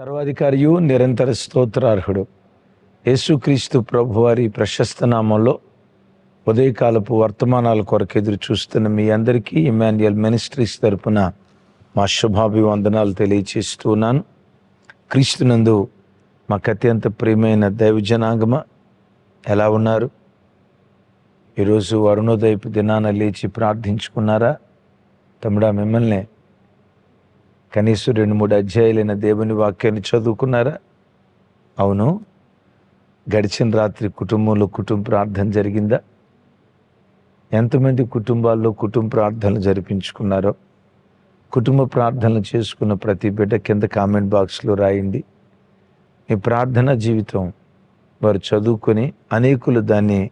సర్వాధికారియు నిరంతర స్తోత్రార్హుడు. యేసుక్రీస్తు ప్రభువారి ప్రశస్త నామంలో ఉదయకాలపు వర్తమానాల కొరకు ఎదురు చూస్తున్న మీ అందరికీ ఇమాన్యుయల్ మినిస్ట్రీస్ తరపున మా శుభాభివందనాలు తెలియచేస్తున్నాను క్రీస్తునందు మాకు అత్యంత ప్రియమైన దైవజనాంగమ ఎలా ఉన్నారు? ఈరోజు అరుణోదయపు దినాన లేచి ప్రార్థించుకున్నారా? తమ్ముడా మిమ్మల్ని కనీసం రెండు మూడు అధ్యాయులైన దేవుని వాక్యాన్ని చదువుకున్నారా? అవును. గడిచిన రాత్రి కుటుంబంలో కుటుంబ ప్రార్థన జరిగిందా? ఎంతమంది కుటుంబాల్లో కుటుంబ ప్రార్థనలు జరిపించుకున్నారో? కుటుంబ ప్రార్థనలు చేసుకున్న ప్రతి బిడ్డ కింద కామెంట్ బాక్స్లో రాయండి. మీ ప్రార్థన జీవితం వారు చదువుకొని అనేకులు దాన్ని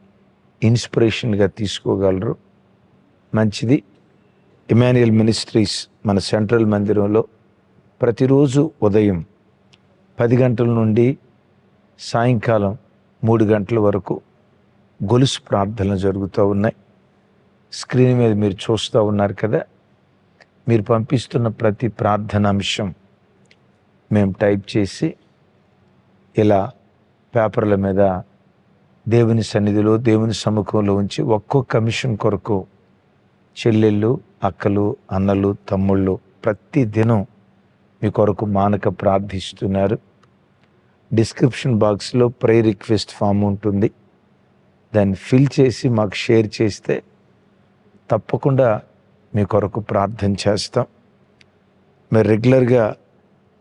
ఇన్స్పిరేషన్గా తీసుకోగలరు. మంచిది. ఇమాన్యుయల్ మినిస్ట్రీస్ మన సెంట్రల్ మందిరంలో ప్రతిరోజు ఉదయం పది గంటల నుండి సాయంకాలం మూడు గంటల వరకు గొలుసు ప్రార్థనలు జరుగుతూ ఉన్నాయి. స్క్రీన్ మీద మీరు చూస్తూ ఉన్నారు కదా. మీరు పంపిస్తున్న ప్రతి ప్రార్థన అంశం మేము టైప్ చేసి ఇలా పేపర్ల మీద దేవుని సన్నిధిలో దేవుని సముఖంలో ఉంచి ఒక్కో కమిషన్ కొరకు చెల్లెళ్ళు అక్కలు అన్నలు తమ్ముళ్ళు ప్రతి దినం మీ కొరకు మానక ప్రార్థిస్తున్నారు. డిస్క్రిప్షన్ బాక్స్లో ప్రే రిక్వెస్ట్ ఫామ్ ఉంటుంది. దాన్ని ఫిల్ చేసి మాకు షేర్ చేస్తే తప్పకుండా మీ కొరకు ప్రార్థన చేస్తాం. మీరు రెగ్యులర్గా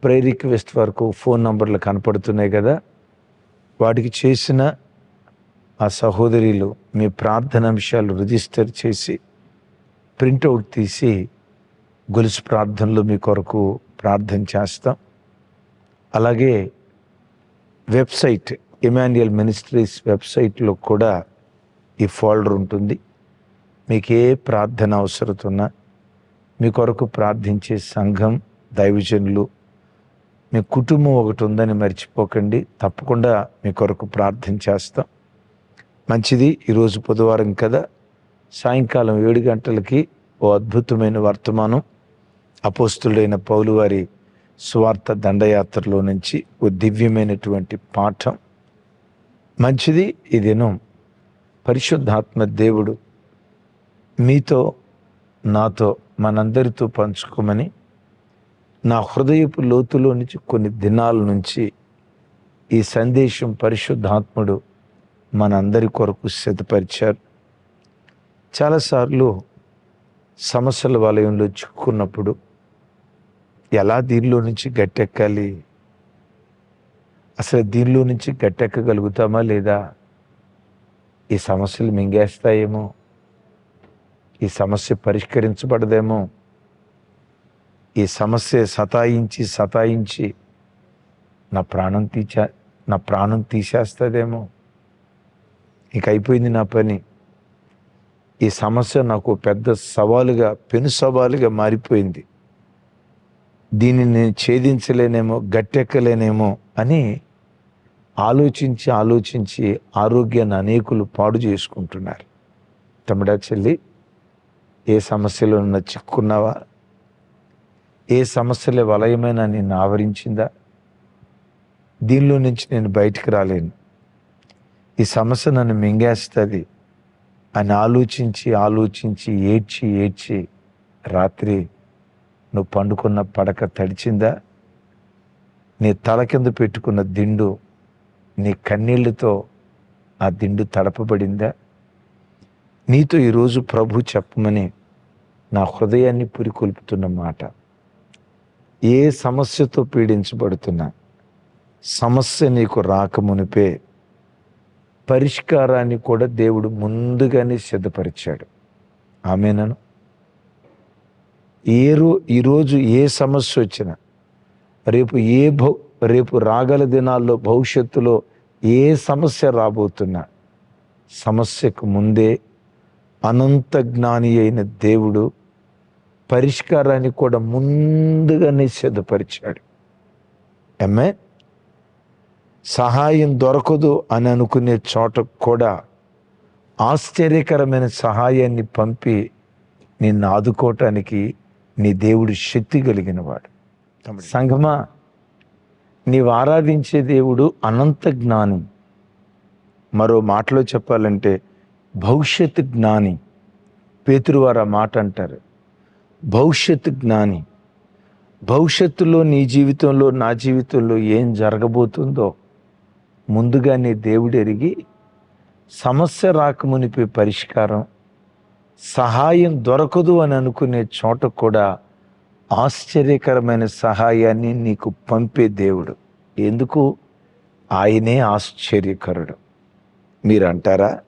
ప్రే రిక్వెస్ట్ వరకు ఫోన్ నంబర్లు కనపడుతున్నాయి కదా వాటికి చేసిన ఆ సహోదరులు మీ ప్రార్థన అంశాలు రిజిస్టర్ చేసి ప్రింటౌట్ తీసి గొలుసు ప్రార్థనలో మీ కొరకు ప్రార్థన చేస్తాం. అలాగే వెబ్సైట్ ఇమాన్యుయల్ మినిస్ట్రీస్ వెబ్సైట్లో కూడా ఈ ఫోల్డర్ ఉంటుంది. మీకు ఏ ప్రార్థన అవసరం ఉన్నా మీ కొరకు ప్రార్థించే సంఘం దైవజనులు మీ కుటుంబం ఒకటి ఉందని మర్చిపోకండి. తప్పకుండా మీ కొరకు ప్రార్థన చేస్తాం. మంచిది. ఈరోజు బుధవారం కదా. సాయంకాలం ఏడు గంటలకి ఓ అద్భుతమైన వర్తమానం. అపోస్తుడైన పౌలు వారి స్వార్థ దండయాత్రలో నుంచి ఓ దివ్యమైనటువంటి పాఠం. మంచిది ఈ దినం. పరిశుద్ధాత్మ దేవుడు మీతో నాతో మనందరితో పంచుకోమని నా హృదయపు లోతులో నుంచి కొన్ని దినాల నుంచి ఈ సందేశం పరిశుద్ధాత్ముడు మనందరి కొరకు సిద్ధపరిచారు. చాలాసార్లు సమస్యల వలయంలో చిక్కుకున్నప్పుడు ఎలా దీనిలో నుంచి గట్టెక్కాలి? అసలు దీనిలో నుంచి గట్టెక్కగలుగుతామా లేదా? ఈ సమస్యలు మింగేస్తాయేమో? ఈ సమస్య పరిష్కరించబడదేమో? ఈ సమస్య సతాయించి సతాయించి నా ప్రాణం తీచా నా ప్రాణం తీసేస్తుందేమో? ఇక అయిపోయింది నా పని. ఈ సమస్య నాకు పెద్ద సవాలుగా పెను సవాలుగా మారిపోయింది. దీన్ని నేను ఛేదించలేనేమో గట్టెక్కలేనేమో అని ఆలోచించి ఆలోచించి ఆరోగ్యాన్ని అనేకులు పాడు చేసుకుంటున్నారు. తమ్ముడా చెల్లి ఏ సమస్యలో ఉన్న చిక్కున్నావా? ఏ సమస్యల వలయమైన నిన్ను ఆవరించిందా? దీనిలో నుంచి నేను బయటికి రాలేను. ఈ సమస్య నన్ను మింగేస్తుంది. అని ఆలోచించి ఆలోచించి ఏడ్చి ఏడ్చి రాత్రి నువ్వు పండుకున్న పడక తడిచిందా? నీ తల కింద పెట్టుకున్న దిండు నీ కన్నీళ్ళతో ఆ దిండు తడపబడిందా? నీతో ఈరోజు ప్రభు చెప్పమని నా హృదయాన్ని పురికొల్పుతున్న మాట. ఏ సమస్యతో పీడించబడుతున్నా సమస్య నీకు రాకమునిపే పరిష్కారాన్ని కూడా దేవుడు ముందుగానే సిద్ధపరిచాడు. ఆమెనను? ఏ రో ఈరోజు ఏ సమస్య వచ్చినా రేపు ఏ భౌ రేపు రాగల దినాల్లో భవిష్యత్తులో ఏ సమస్య రాబోతున్నా సమస్యకు ముందే అనంత జ్ఞాని అయిన దేవుడు పరిష్కారాన్ని కూడా ముందుగానే సిద్ధపరిచాడు. ఎమ్మె సహాయం దొరకదు అని అనుకునే చోట కూడా ఆశ్చర్యకరమైన సహాయాన్ని పంపి నిన్ను ఆదుకోవటానికి నీ దేవుడు శక్తి కలిగిన వాడు సంగమా నీవు ఆరాధించే దేవుడు అనంత జ్ఞాని. మరో మాటలో చెప్పాలంటే భవిష్యత్ జ్ఞాని. పేతురు వారు ఆ మాట అంటారు. భవిష్యత్ జ్ఞాని. భవిష్యత్తులో నీ జీవితంలో నా జీవితంలో ఏం జరగబోతుందో ముందుగానే దేవుడు ఎరిగి సమస్య రాకమునిపే పరిష్కారం సహాయం దొరకదు అని అనుకునే చోట కూడా ఆశ్చర్యకరమైన సహాయాన్ని నీకు పంపే దేవుడు. ఎందుకు? ఆయనే ఆశ్చర్యకరుడు. మీరు అంటారా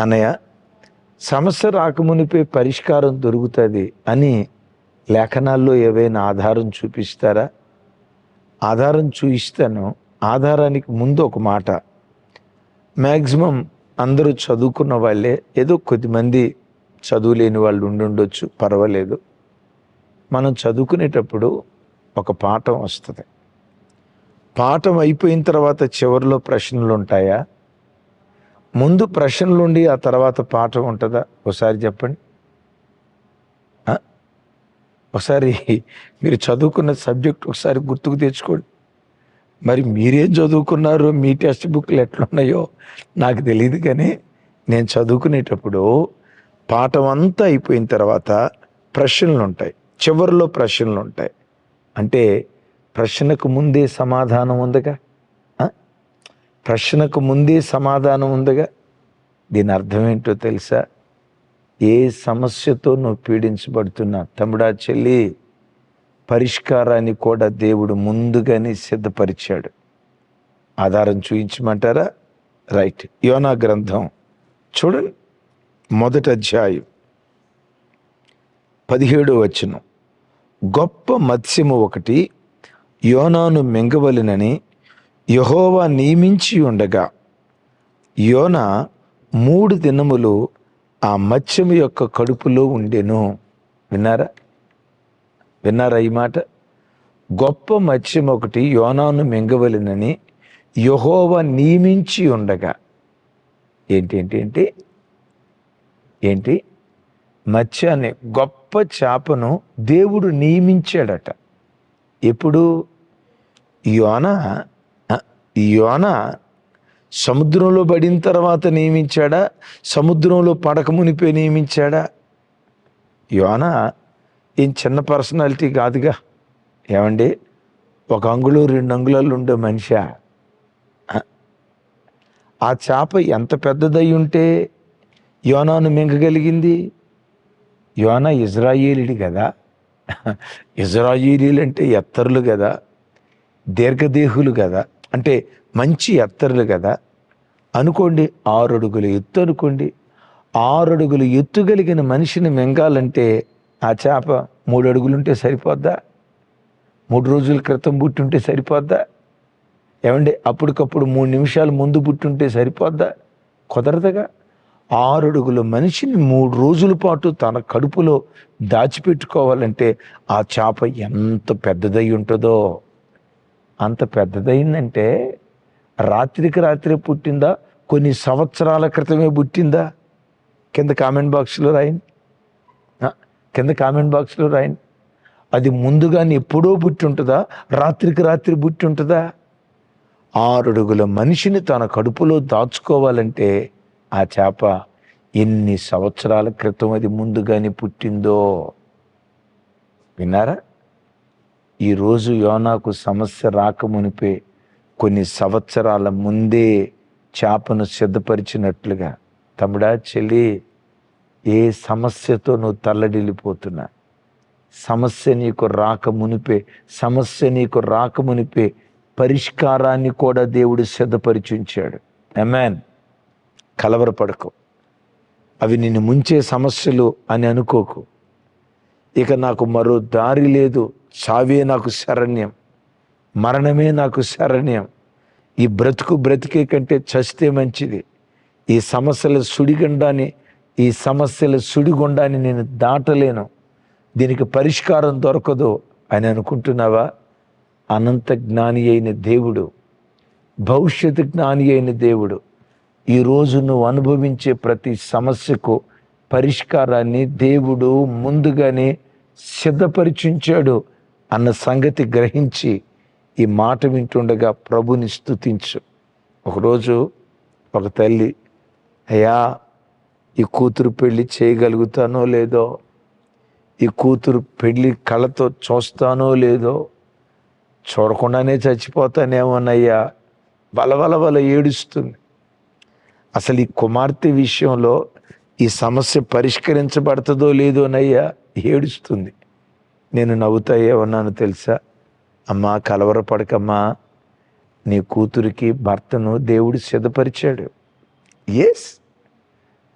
అన్నయ్య సమస్య రాకమునిపే పరిష్కారం దొరుకుతుంది అని లేఖనాల్లో ఏవైనా ఆధారం చూపిస్తారా? ఆధారం చూపిస్తాను ఆధారానికి ముందు ఒక మాట. మ్యాక్సిమం అందరూ చదువుకున్న వాళ్ళే. ఏదో కొద్దిమంది చదువులేని వాళ్ళు ఉండుండొచ్చు పర్వాలేదు. మనం చదువుకునేటప్పుడు ఒక పాఠం వస్తుంది. పాఠం అయిపోయిన తర్వాత చివరిలో ప్రశ్నలు ఉంటాయా? ముందు ప్రశ్నలు ఉండి ఆ తర్వాత పాఠం ఉంటుందా? ఒకసారి చెప్పండి. ఒకసారి మీరు చదువుకున్న సబ్జెక్ట్ ఒకసారి గుర్తుకు తెచ్చుకోండి. మరి మీరేం చదువుకున్నారు? మీ టెక్స్ట్ బుక్లు ఎట్లున్నాయో నాకు తెలియదు కానీ నేను చదువుకునేటప్పుడు పాఠం అంతా అయిపోయిన తర్వాత ప్రశ్నలు ఉంటాయి. చివరిలో ప్రశ్నలు ఉంటాయి. అంటే ప్రశ్నకు ముందే సమాధానం ఉందిగా? ప్రశ్నకు ముందే సమాధానం ఉందిగా? దీని అర్థం ఏంటో తెలుసా? ఏ సమస్యతో నువ్వు పీడించబడుతున్నా తమ్ముడా చెల్లి. పరిష్కారాన్ని కూడా దేవుడు ముందుగానే సిద్ధపరిచాడు. ఆధారం చూయించమంటారా? రైట్. యోనా గ్రంథం. చూడండి. మొదటి అధ్యాయం. పదిహేడు వచనం. గొప్ప మత్స్యము ఒకటి యోనాను మింగవలెనని యహోవా నియమించి ఉండగా యోన మూడు దినములు ఆ మత్స్యము యొక్క కడుపులో ఉండెను. విన్నారా? విన్నారా ఈ మాట? గొప్ప మత్స్యం ఒకటి యోనాను మింగవలెనని యహోవ నియమించి ఉండగా. ఏంటి ఏంటి ఏంటి? ఏంటి? మత్స్యాన్ని గొప్ప చేపను దేవుడు నియమించాడట. ఎప్పుడు? యోన యోన సముద్రంలో పడిన తర్వాత నియమించాడా? సముద్రంలో పడక మునిపే నియమించాడా? యోన ఈయన చిన్న పర్సనాలిటీ కాదుగా. ఏమండి? ఒక అంగుళం రెండు అంగుళాలు ఉండే మనిషి? ఆ? చేప ఎంత పెద్దదై ఉంటే యోనాను మింగగలిగింది? యోనా ఇజ్రాయేలీడు కదా. ఇజ్రాయేలీలు అంటే ఎత్తరులు కదా. దీర్ఘదేహులు కదా. అంటే మంచి ఎత్తరులు కదా. అనుకోండి ఆరు అడుగులు ఎత్తు అనుకోండి. ఆరు అడుగులు ఎత్తు కలిగిన మనిషిని మింగాలంటే ఆ చేప మూడు అడుగులుంటే సరిపోద్దా? మూడు రోజుల క్రితం పుట్టుంటే సరిపోద్దా? ఏమండి అప్పటికప్పుడు మూడు నిమిషాలు ముందు పుట్టుంటే సరిపోద్దా? కుదరదుగా? ఆరు అడుగుల మనిషిని మూడు రోజుల పాటు తన కడుపులో దాచిపెట్టుకోవాలంటే ఆ చేప ఎంత పెద్దదై ఉంటుందో. అంత పెద్దదైందంటే రాత్రికి రాత్రి పుట్టిందా? కొన్ని సంవత్సరాల క్రితమే పుట్టిందా? కింద కామెంట్ బాక్స్లో రాయండి. కింద కామెంట్ బాక్స్లో రాయండి. అది ముందుగానే ఎప్పుడో పుట్టి ఉంటుందా? రాత్రికి రాత్రి పుట్టి ఉంటుందా? ఆరడుగుల మనిషిని తన కడుపులో దాచుకోవాలంటే ఆ చేప ఎన్ని సంవత్సరాల క్రితం అది ముందుగానే పుట్టిందో? విన్నారా? ఈరోజు యోనాకు సమస్య రాకమునిపే కొన్ని సంవత్సరాల ముందే చేపను సిద్ధపరిచినట్లుగా. తమ్ముడా చెల్లి ఏ సమస్యతో నువ్వు తల్లడిల్లిపోతున్నా? సమస్య నీకు రాక మునిపే సమస్య నీకు రాక మునిపే పరిష్కారాన్ని కూడా దేవుడు సిద్ధపరిచి ఉంచాడు కలవరపడకు. అవి నిన్ను ముంచే సమస్యలు అని అనుకోకు. ఇక నాకు మరో దారి లేదు. చావే నాకు శరణ్యం. మరణమే నాకు శరణ్యం. ఈ బ్రతుకు బ్రతికే కంటే చస్తే మంచిది. ఈ సమస్యల సుడిగండాన్ని ఈ సమస్యల సుడిగుండాన్ని నేను దాటలేను. దీనికి పరిష్కారం దొరకదు అని అనుకుంటున్నావా? అనంత జ్ఞాని అయిన దేవుడు భవిష్యత్ జ్ఞాని అయిన దేవుడు ఈరోజు నువ్వు అనుభవించే ప్రతి సమస్యకు పరిష్కారాన్ని దేవుడు ముందుగానే సిద్ధపరిచించాడు అన్న సంగతి గ్రహించి ఈ మాట వింటుండగా ప్రభుని స్తుతించు. ఒకరోజు ఒక తల్లి అయ్యా ఈ కూతురు పెళ్ళి చేయగలుగుతానో లేదో ఈ కూతురు పెళ్ళి కళతో చూస్తానో లేదో చూడకుండానే చచ్చిపోతానేమోనయ్యా. బలబల బల ఏడుస్తుంది. అసలు ఈ కుమార్తె విషయంలో ఈ సమస్య పరిష్కరించబడుతుందో లేదోనయ్యా ఏడుస్తుంది. నేను నవ్వుతాయే ఉన్నాను తెలుసా? అమ్మా కలవరపడకమ్మా. నీ కూతురికి భర్తను దేవుడు సిద్ధపరిచాడు. ఎస్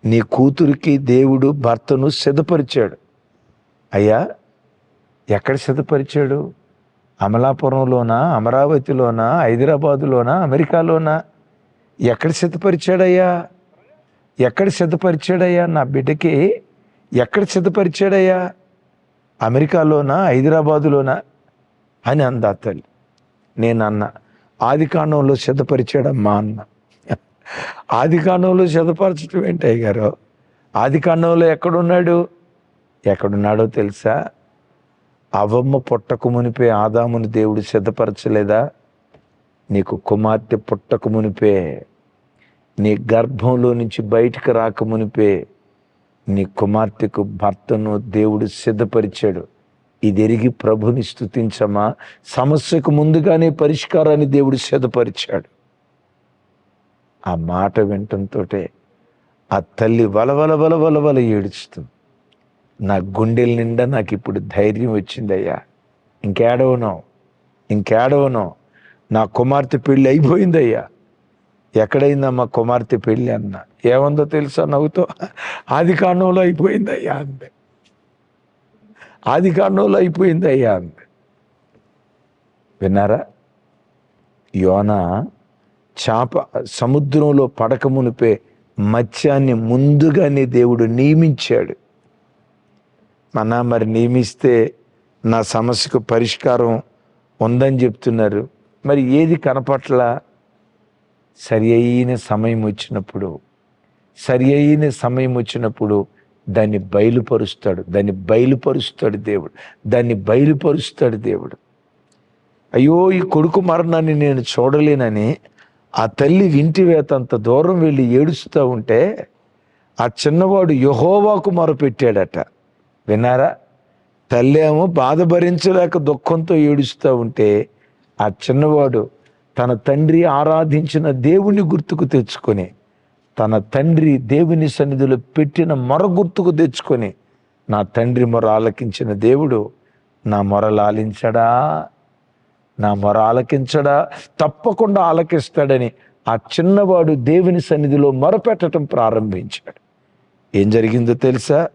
నీ కూతురికి దేవుడు భర్తను సిద్ధపరిచాడు. అయ్యా ఎక్కడ సిద్ధపరిచాడు? అమలాపురంలోనా? అమరావతిలోనా? హైదరాబాదులోనా? అమెరికాలోనా? ఎక్కడ సిద్ధపరిచాడయ్యా? ఎక్కడ సిద్ధపరిచాడయ్యా? నా బిడ్డకి ఎక్కడ సిద్ధపరిచాడయ్యా? అమెరికాలోనా? హైదరాబాదులోనా? అని అందా తల్లి. నేను అన్న ఆది కాండంలో సిద్ధపరిచాడమ్మా అన్న. ఆది కాండంలో సిద్ధపరచడం ఏంటయ్య గారు ఆది కాండంలో ఎక్కడున్నాడు? ఎక్కడున్నాడో తెలుసా? అవమ్మ పుట్టక మునిపే ఆదాముని దేవుడు సిద్ధపరచలేదా? నీకు కుమార్తె పుట్టక మునిపే నీ గర్భంలో నుంచి బయటికి రాక మునిపే నీ కుమార్తెకు భర్తను దేవుడు సిద్ధపరిచాడు. ఇది ఎరిగి ప్రభుని స్థుతించమా సమస్యకు ముందుగానే పరిష్కారాన్ని దేవుడు సిద్ధపరిచాడు. ఆ మాట వినటంతో ఆ తల్లి వలవల వలవల వల ఏడుస్తుంది. నా గుండెల నిండా నాకు ఇప్పుడు ధైర్యం వచ్చిందయ్యా. ఇంకేడవనో ఇంకేడవనో నా కుమార్తె పెళ్ళి అయిపోయిందయ్యా. ఎక్కడైందమ్మా కుమార్తె పెళ్ళి అన్న? ఏముందో తెలుసా నవ్వుతో? ఆది కాండంలో అయిపోయిందయ్యా అంది. ఆది కాండంలో అయిపోయిందయ్యా అంది. విన్నారా? యోన చాప సముద్రంలో పడక మునిపే మత్స్యాన్ని ముందుగానే దేవుడు నియమించాడు. మన మరి నియమిస్తే నా సమస్యకు పరిష్కారం ఉందని చెప్తున్నారు. మరి ఏది కనపట్ల? సరి అయిన సమయం వచ్చినప్పుడు సరి అయిన సమయం వచ్చినప్పుడు దాన్ని బయలుపరుస్తాడు. దాన్ని బయలుపరుస్తాడు దేవుడు. దాన్ని బయలుపరుస్తాడు దేవుడు. అయ్యో ఈ కొడుకు మరణాన్ని నేను చూడలేనని ఆ తల్లి వింటివేతంత దూరం వెళ్ళి ఏడుస్తూ ఉంటే ఆ చిన్నవాడు యహోవాకు మొరపెట్టాడట. విన్నారా? తల్లి ఏమో బాధ భరించలేక దుఃఖంతో ఏడుస్తూ ఉంటే ఆ చిన్నవాడు తన తండ్రి ఆరాధించిన దేవుని గుర్తుకు తెచ్చుకొని తన తండ్రి దేవుని సన్నిధిలో పెట్టిన మొర గుర్తుకు తెచ్చుకొని నా తండ్రి మొర ఆలకించిన దేవుడు నా మొర లాలించడా? నా మొర ఆలకించడా? తప్పకుండా ఆలకిస్తాడని ఆ చిన్నవాడు దేవుని సన్నిధిలో మొరపెట్టడం ప్రారంభించాడు. ఏం జరిగిందో తెలుసా?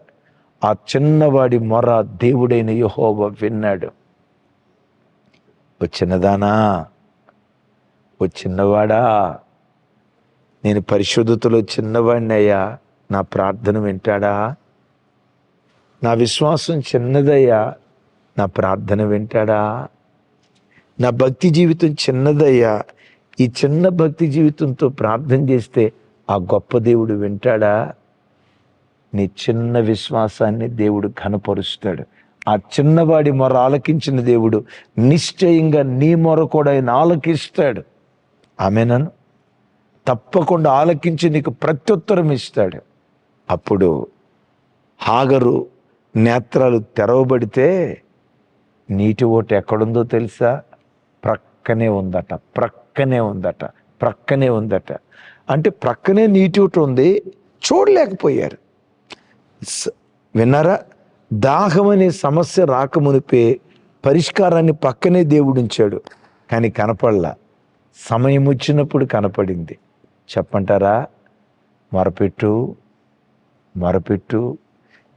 ఆ చిన్నవాడి మొర దేవుడైన యహోవ విన్నాడు. ఓ చిన్నదానా ఓ చిన్నవాడా నేను పరిశుద్ధతలో చిన్నవాడిని అయ్యా నా ప్రార్థన వింటాడా? నా విశ్వాసం చిన్నదయ్యా నా ప్రార్థన వింటాడా? నా భక్తి జీవితం చిన్నదయ్యా. ఈ చిన్న భక్తి జీవితంతో ప్రార్థన చేస్తే ఆ గొప్ప దేవుడు వింటాడా? నీ చిన్న విశ్వాసాన్ని దేవుడు కనపరుస్తాడు ఆ చిన్నవాడి మొర ఆలకించిన దేవుడు నిశ్చయంగా నీ మొర కూడా ఆయన ఆలకిస్తాడు. ఆమెనను? తప్పకుండా ఆలకించి నీకు ప్రత్యుత్తరం ఇస్తాడు. అప్పుడు హాగరు నేత్రాలు తెరవబడితే నీటి ఓటు ఎక్కడుందో తెలుసా? ప్రక్కనే ఉందట ప్రక్కనే ఉందట ప్రక్కనే ఉందట. అంటే ప్రక్కనే నీటి ఒకటి ఉంది చూడలేకపోయారు. స- విన్నారా? దాహం అనే సమస్య రాకమునిపే పరిష్కారాన్ని పక్కనే దేవుడు ఉంచాడు కానీ కనపడలా. సమయం వచ్చినప్పుడు కనపడింది. చెప్పంటారా? మొరపెట్టు మొరపెట్టు.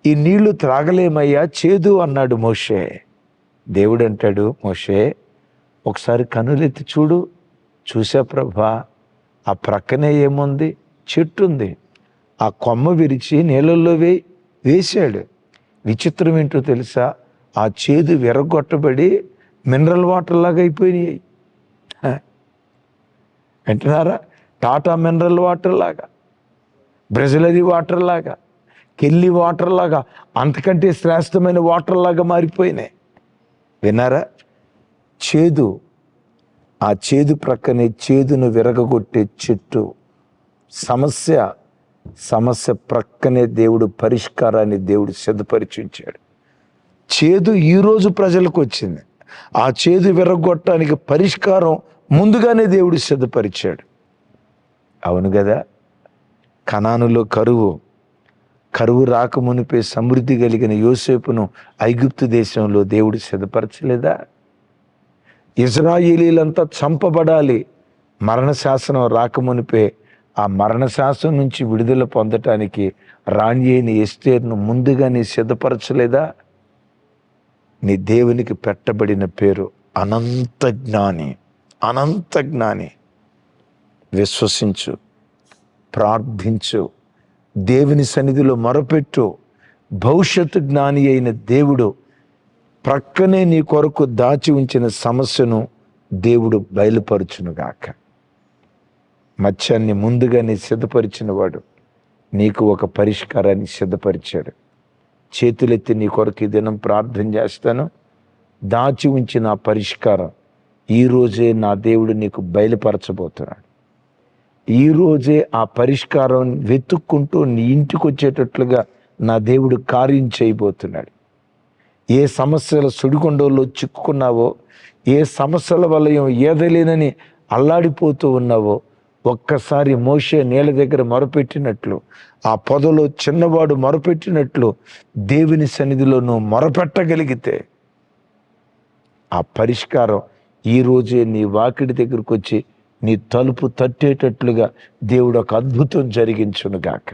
ఈ నీళ్ళు త్రాగలేమయ్యా? చేదు అన్నాడు మోషే. దేవుడు అంటాడు మోషే ఒకసారి కనులెత్తి చూడు. చూసా ప్రభా ఆ ప్రక్కనే ఏముంది? చెట్టు ఉంది ఆ కొమ్మ విరిచి నీళ్ళల్లో వే వేశాడు. విచిత్రం ఏంటో తెలుసా? ఆ చేదు విరగొట్టబడి మినరల్ వాటర్ లాగా అయిపోయినాయి. వింటున్నారా? టాటా మినరల్ వాటర్ లాగా బ్రెజిలరీ వాటర్ లాగా కెల్లి వాటర్ లాగా అంతకంటే శ్రేష్టమైన వాటర్ లాగా మారిపోయినాయి. విన్నారా? చేదు ఆ చేదు ప్రక్కనే చేదును విరగగొట్టే చెట్టు. సమస్య సమస్య ప్రక్కనే దేవుడు పరిష్కారాన్ని దేవుడు సిద్ధపరిచి ఉంచాడు చేదు ఈరోజు ప్రజలకు వచ్చింది. ఆ చేదు విరగొట్టడానికి పరిష్కారం ముందుగానే దేవుడు సిద్ధపరిచాడు. అవును కదా? కణానులో కరువు. కరువు రాకమునిపే సమృద్ధి కలిగిన యోసేపును ఐగుప్తు దేశంలో దేవుడు సిద్ధపరచలేదా? ఇజ్రాయిలీలంతా చంపబడాలి. మరణ శాసనం రాకమునిపే ఆ మరణ శాసనం నుంచి విడుదల పొందటానికి రాణ్యేని ఎస్టేర్ను ఎస్టేర్ను ముందుగానే సిద్ధపరచలేదా? నీ దేవునికి పెట్టబడిన పేరు అనంత జ్ఞాని అనంత జ్ఞాని. విశ్వసించు ప్రార్థించు దేవుని సన్నిధిలో మొరపెట్టు. భవిష్యత్తు జ్ఞాని అయిన దేవుడు ప్రక్కనే నీ కొరకు దాచి ఉంచిన సమస్యను దేవుడు బయలుపరుచునుగాక. మత్స్యాన్ని ముందుగానే సిద్ధపరిచిన వాడు నీకు ఒక పరిష్కారాన్ని సిద్ధపరిచాడు. చేతులెత్తి నీ కొరకు ఈ దినం ప్రార్థన చేస్తాను. దాచి ఉంచిన ఆ పరిష్కారం ఈరోజే నా దేవుడు నీకు బయలుపరచబోతున్నాడు. ఈరోజే ఆ పరిష్కారం వెతుక్కుంటూ నీ ఇంటికి వచ్చేటట్లుగా నా దేవుడు కార్యం చేయబోతున్నాడు. ఏ సమస్యల సుడికొండలో చిక్కుకున్నావో ఏ సమస్యల వలయం ఏదలేనని అల్లాడిపోతూ ఉన్నావో ఒక్కసారి మోషే నీళ్ళ దగ్గర మొరపెట్టినట్లు ఆ పొదలో చిన్నవాడు మొరపెట్టినట్లు దేవుని సన్నిధిలో నువ్వు మొరపెట్టగలిగితే ఆ పరిష్కారం ఈరోజే నీ వాకిడి దగ్గరకు వచ్చి నీ తలుపు తట్టేటట్లుగా దేవుడు ఒక అద్భుతం జరిగించునుగాక.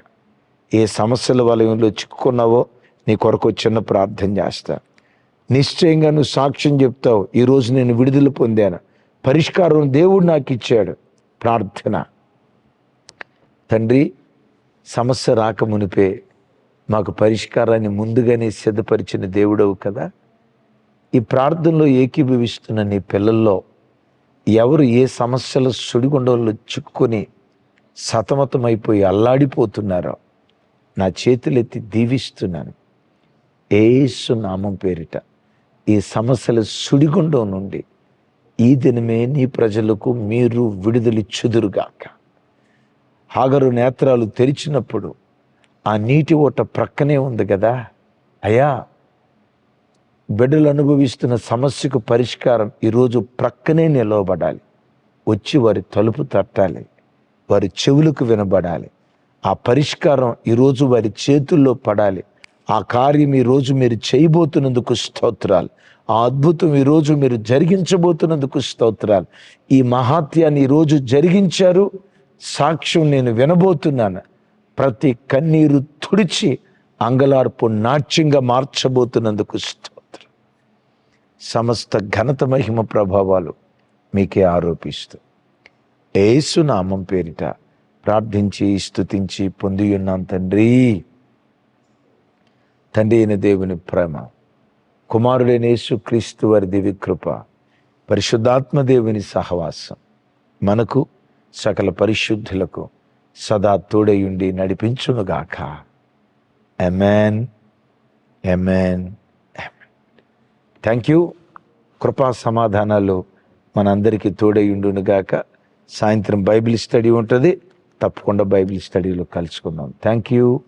ఏ సమస్యల వలయంలో చిక్కుకున్నావో నీ కొరకు చిన్న ప్రార్థన చేస్తా. నిశ్చయంగా నువ్వు సాక్ష్యం చెప్తావు. ఈరోజు నేను విడుదల పొందాను. పరిష్కారం దేవుడు నాకు ఇచ్చాడు. ప్రార్థన. తండ్రి సమస్య రాక మునిపే మాకు పరిష్కారాన్ని ముందుగానే సిద్ధపరిచిన దేవుడవు కదా. ఈ ప్రార్థనలో ఏకీభవిస్తున్న నీ పిల్లల్లో ఎవరు ఏ సమస్యల సుడిగుండంలో చిక్కుకొని సతమతమైపోయి అల్లాడిపోతున్నారో నా చేతులెత్తి దీవిస్తున్నాను. ఏసు నామం పేరిట ఈ సమస్యల సుడిగుండం నుండి ఈ దినమే నీ ప్రజలకు మీరు విడుదలిచ్చుదురుగాక హాగరు నేత్రాలు తెరిచినప్పుడు ఆ నీటి ఓట ప్రక్కనే ఉంది కదా? అయా బిడ్డలు అనుభవిస్తున్న సమస్యకు పరిష్కారం ఈరోజు ప్రక్కనే నిలవబడాలి. వచ్చి వారి తలుపు తట్టాలి వారి చెవులకు వినబడాలి. ఆ పరిష్కారం ఈరోజు వారి చేతుల్లో పడాలి. ఆ కార్యం ఈరోజు మీరు చేయబోతున్నందుకు స్తోత్రాలు. ఆ అద్భుతం ఈరోజు మీరు జరిగించబోతున్నందుకు స్తోత్రాలు. ఈ మహాత్యాన్ని ఈరోజు జరిగించారు. సాక్ష్యం నేను వినబోతున్నాను. ప్రతి కన్నీరు తుడిచి అంగలార్పు నాట్యంగా మార్చబోతున్నందుకు స్తోత్రం. సమస్త ఘనత మహిమ ప్రభావాలు మీకే ఆరోపిస్తూ. ఏసు నామం పేరిట ప్రార్థించి స్థుతించి పొంది ఉన్నాం తండ్రి. తండ్రి అయిన దేవుని ప్రేమ కుమారుడైన యేసుక్రీస్తు వారి దివి కృప పరిశుద్ధాత్మ దేవుని సహవాసం మనకు సకల పరిశుద్ధులకు సదా తోడయుండి నడిపించునుగాక. ఎమెన్ ఎమెన్ థ్యాంక్ యూ కృపా సమాధానాలు మనందరికీ తోడయుండునుగాక. సాయంత్రం బైబిల్ స్టడీ ఉంటుంది. తప్పకుండా బైబిల్ స్టడీలో కలుసుకుందాం. Thank you